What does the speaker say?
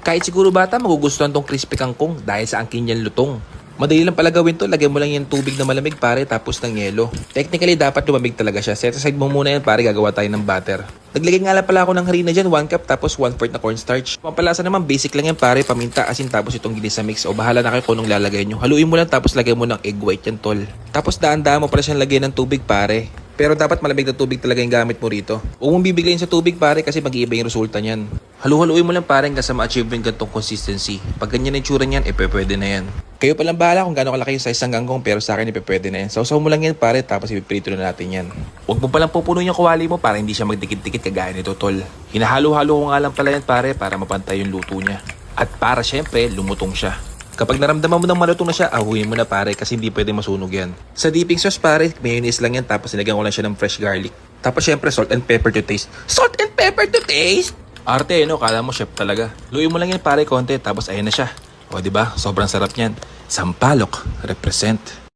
Kahit siguro bata, magugustuhan tong crispy kangkong dahil sa angkin yan lutong. Madali lang pala gawin to, lagyan mo lang yung tubig na malamig pare tapos ng yelo. Technically dapat lumamig talaga siya. Set aside mo muna yan pare, gagawa tayo ng batter. Naglagay nga lang pala ako ng harina dyan, 1 cup tapos 1 fourth na cornstarch. Pampalasa naman, basic lang yan pare, paminta, asin tapos itong ginisa mix. O bahala na kayo kung anong lalagay nyo. Haluin mo lang tapos lagyan mo ng egg white yan tol. Tapos daan-daan mo pala siyang lagyan ng tubig pare. Pero dapat malamig na tubig talaga yung gamit mo rito. Huwag mong bibiglayin sa tubig pare kasi mag-iiba yung resulta niyan. Halu-haluin mo lang sa ma-achieve mo yung gantong consistency. Pag ganyan ang tsura niyan, eh pwede na yan. Kayo palang bahala kung gaano kalaki yung size ng gangkong pero sa akin eh na yan. Sausaw mo lang yan pare tapos ipiprito na natin yan. Huwag mo palang pupuno yung kawali mo para hindi siya magdikit-dikit kagaya nito tol. Hinahalo-halo ko nga lang pala yan pare para mapantay yung luto niya. At para syempre lumutong siya. Kapag naramdaman mo ng malutong na siya, ahuyin mo na pare kasi hindi pwede masunog yan. Sa dipping sauce pare, mayonnaise lang yan tapos nilagyan ko lang siya ng fresh garlic. Tapos syempre salt and pepper to taste. Salt and pepper to taste? Arte, no? Kala mo chef talaga. Luin mo lang yan pare konti tapos ayan na siya. O di ba? Sobrang sarap niyan. Sampalok represent.